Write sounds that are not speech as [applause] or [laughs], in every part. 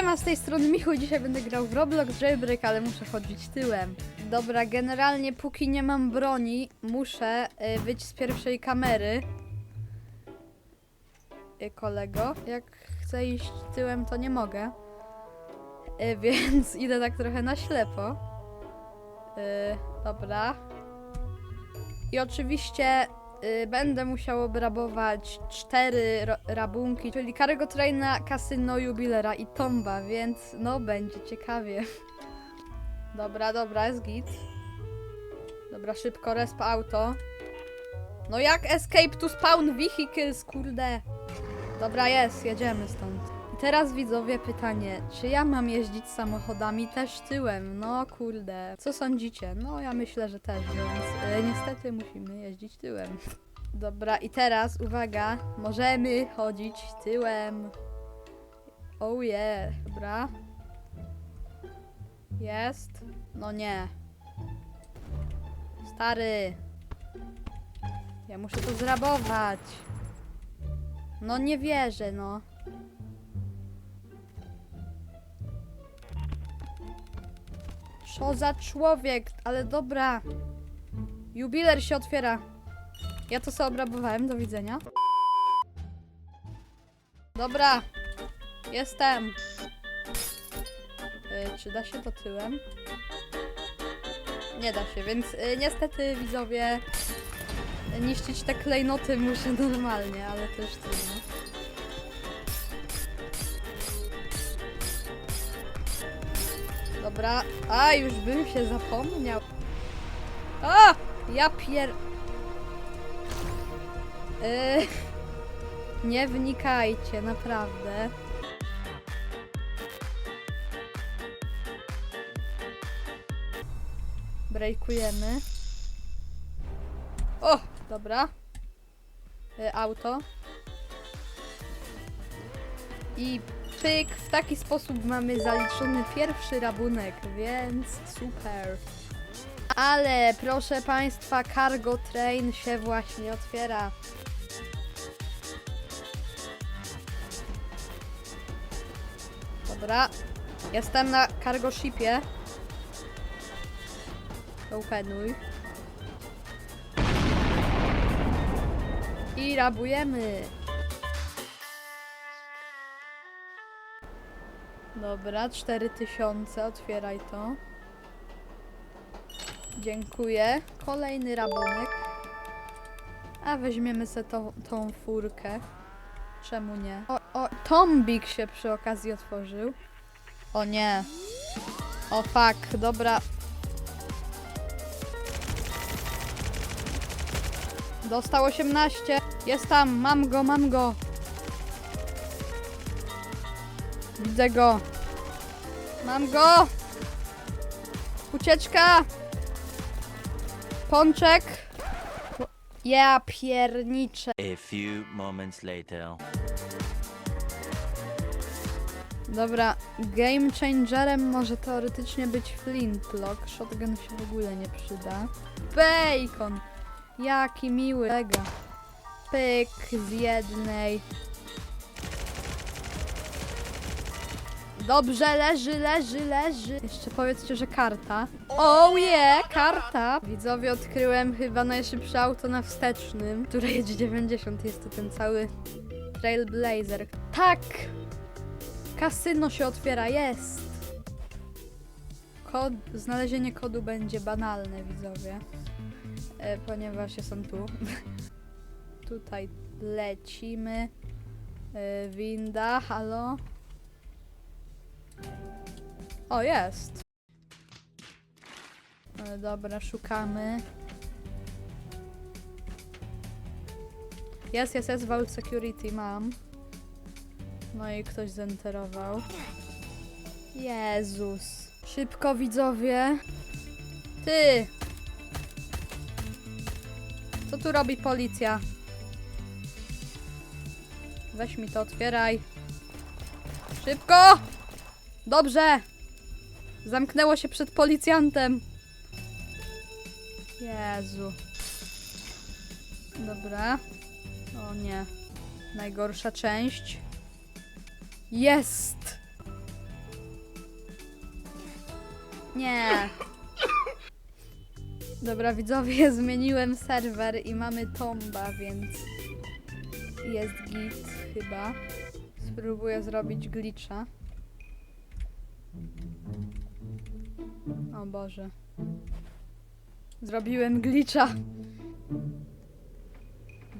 Siema, z tej strony Michu, dzisiaj będę grał w Roblox Jailbreak, ale muszę chodzić tyłem. Dobra, generalnie póki nie mam broni, muszę y, wyjść z pierwszej kamery. Y, kolego, jak chcę iść tyłem, to nie mogę. Y, [laughs] więc idę tak trochę na ślepo. Y, dobra. I oczywiście y, będę musiał obrabować cztery rabunki, czyli Cargo Traina, Kasyno, Jubilera i Tomba, więc no będzie ciekawie. [laughs] Dobra, dobra, jest git. Dobra, szybko, resp auto. No jak escape to spawn vehicles, kurde. Dobra, jest, jedziemy stąd. Teraz widzowie pytanie, czy ja mam jeździć samochodami też tyłem? No kurde, co sądzicie? No ja myślę, że też, więc e, niestety musimy jeździć tyłem. [laughs] Dobra, i teraz uwaga, możemy chodzić tyłem. Oh yeah, dobra. Jest. No nie. Stary. Ja muszę to zrabować. No nie wierzę, no. Co za człowiek, ale dobra. Jubiler się otwiera. Ja to sobie obrabowałem, do widzenia. Dobra, jestem. Y, czy da się to tyłem? Nie da się, więc y, niestety widzowie niszczyć te klejnoty muszę [laughs] normalnie, ale już trudno. Dobra, a już bym się zapomniał. A! Ja pier... Yy, nie wnikajcie, naprawdę. Brejkujemy. O, dobra. Y, auto. I pyk, w taki sposób mamy zaliczony pierwszy rabunek, więc super. Ale proszę Państwa, cargo train się właśnie otwiera. Dobra, jestem na cargo shipie. Openuj. I rabujemy. Dobra, 4000, otwieraj to. Dziękuję. Kolejny rabunek. A weźmiemy sobie tą, tą furkę. Czemu nie? O, o, tombik się przy okazji otworzył. O nie. O fuck, dobra. Dostał 18. Jest tam, mam go, mam go. Widzę go. Mam go. Ucieczka. Pączek. Ja pierniczę. A few moments later. Dobra, game changerem może teoretycznie być flintlock. Shotgun się w ogóle nie przyda. Bacon! Jaki miły. Pyk z jednej. Dobrze, leży, leży, leży. Jeszcze powiedzcie, że karta. Oh yeah, karta! Widzowie, odkryłem chyba najszybsze auto na wstecznym, które jedzie 90. Jest to ten cały Trailblazer. Tak! Kasyno się otwiera, jest! Kod, znalezienie kodu będzie banalne, widzowie. E, ponieważ są tu. [laughs] Tutaj lecimy. E, winda, halo? O, jest! E, dobra, szukamy. Jest, jest, jest, Vault Security mam. No i ktoś zenterował. Jezus. Szybko widzowie. Ty! Co tu robi policja? Weź mi to, otwieraj. Szybko! Dobrze! Zamknęło się przed policjantem. Jezu. Dobra. O nie. Najgorsza część. Jest! Nie. Dobra, widzowie, [laughs] zmieniłem serwer i mamy tomba, więc jest git chyba. Spróbuję zrobić glitcha. O Boże. Zrobiłem glitcha.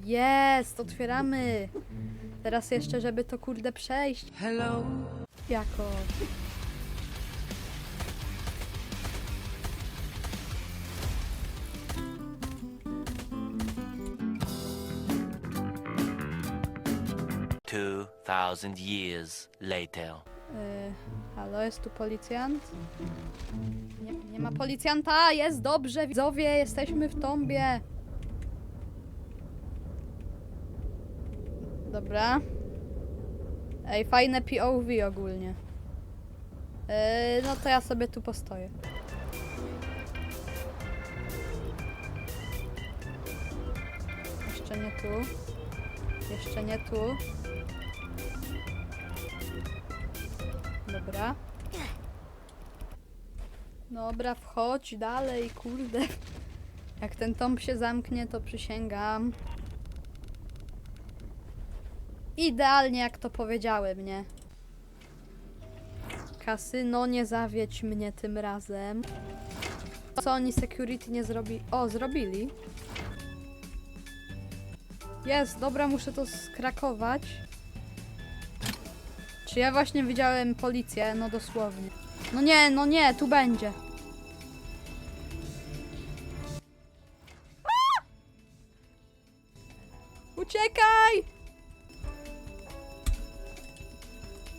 Jest, otwieramy. Teraz jeszcze, żeby to kurde przejść. Hello. Jako. Two thousand years later. Y, halo, jest tu policjant? Nie, nie ma policjanta, jest dobrze, widzowie, jesteśmy w tombie. Dobra. Ej, fajne POV ogólnie. Y, no to ja sobie tu postoję. Jeszcze nie tu. Jeszcze nie tu. Dobra. Dobra, wchodź dalej, kurde. Jak ten tom się zamknie, to przysięgam. Idealnie jak to powiedziałem, nie? Kasyno, nie zawiedź mnie tym razem. Co oni security nie zrobili? O, zrobili. Jest, dobra, muszę to skrakować. Czy ja właśnie widziałem policję? No dosłownie. No nie, no nie, tu będzie. Uciekaj!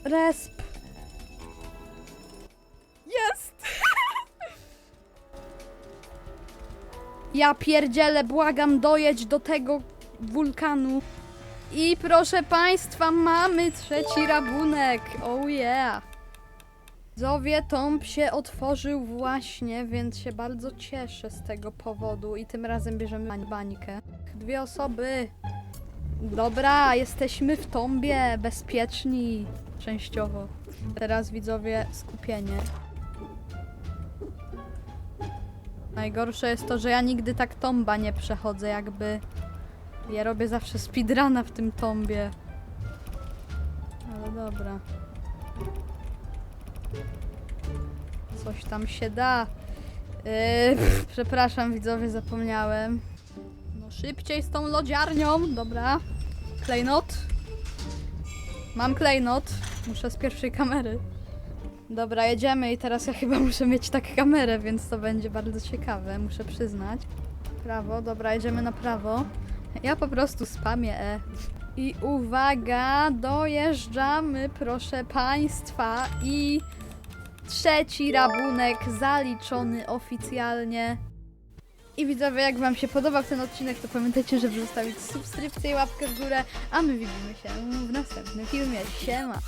Resp. Jest! [laughs] Ja pierdzielę, błagam, dojedź do tego wulkanu. I proszę Państwa, mamy trzeci rabunek. Oh yeah. Zowie Tomb się otworzył właśnie, więc się bardzo cieszę z tego powodu i tym razem bierzemy bań- bańkę. Dwie osoby. Dobra, jesteśmy w tombie, bezpieczni, częściowo. Teraz widzowie, skupienie. Najgorsze jest to, że ja nigdy tak tomba nie przechodzę, jakby... Ja robię zawsze speedruna w tym tombie. Ale dobra. Coś tam się da. Yy, przepraszam widzowie, zapomniałem. No szybciej z tą lodziarnią. Dobra. Klejnot. Mam klejnot. Muszę z pierwszej kamery. Dobra, jedziemy i teraz ja chyba muszę mieć tak kamerę, więc to będzie bardzo ciekawe, muszę przyznać. Prawo, dobra, jedziemy na prawo. Ja po prostu spamię E. I uwaga, dojeżdżamy, proszę państwa. I trzeci rabunek zaliczony oficjalnie. I widzowie, jak wam się podobał ten odcinek, to pamiętajcie, żeby zostawić subskrypcję i łapkę w górę. A my widzimy się w następnym filmie. Siema!